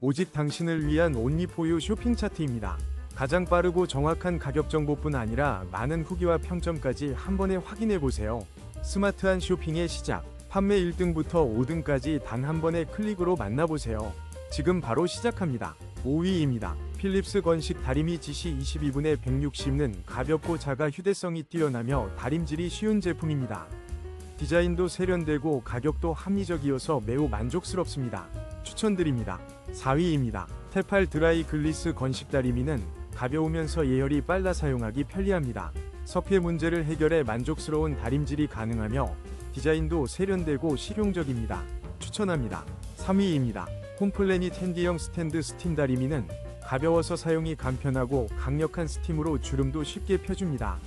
오직 당신을 위한 온리포유 쇼핑 차트입니다. 가장 빠르고 정확한 가격 정보뿐 아니라 많은 후기와 평점까지 한 번에 확인해 보세요. 스마트한 쇼핑의 시작. 판매 1등부터 5등까지 단 한 번의 클릭으로 만나보세요. 지금 바로 시작합니다. 5위입니다. 필립스 건식 다리미 GC 22분의 160는 가볍고 자가 휴대성이 뛰어나며 다림질이 쉬운 제품입니다. 디자인도 세련되고 가격도 합리적이어서 매우 만족스럽습니다. 추천드립니다. 4위입니다. 테팔 드라이 글리스 건식 다리미는 가벼우면서 예열이 빨라 사용하기 편리합니다. 섭외 문제를 해결해 만족스러운 다림질이 가능하며 디자인도 세련되고 실용적입니다. 추천합니다. 3위입니다. 홈플래닛 핸디형 스탠드 스팀 다리미는 가벼워서 사용이 간편하고 강력한 스팀으로 주름도 쉽게 펴줍니다.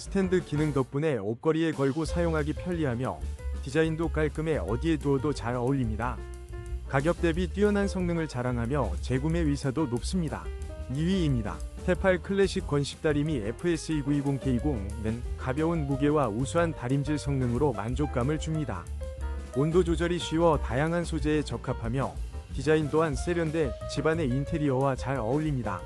스탠드 기능 덕분에 옷걸이에 걸고 사용하기 편리하며 디자인도 깔끔해 어디에 두어도 잘 어울립니다. 가격 대비 뛰어난 성능을 자랑하며 재구매 의사도 높습니다. 2위입니다. 테팔 클래식 건식 다리미 FS2920K20는 가벼운 무게와 우수한 다림질 성능으로 만족감을 줍니다. 온도 조절이 쉬워 다양한 소재에 적합하며 디자인 또한 세련돼 집안의 인테리어와 잘 어울립니다.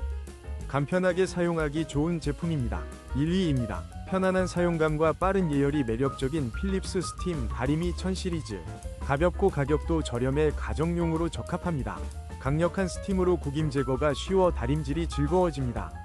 간편하게 사용하기 좋은 제품입니다. 1위입니다. 편안한 사용감과 빠른 예열이 매력적인 필립스 스팀 다리미 1000 시리즈. 가볍고 가격도 저렴해 가정용으로 적합합니다. 강력한 스팀으로 구김 제거가 쉬워 다림질이 즐거워집니다.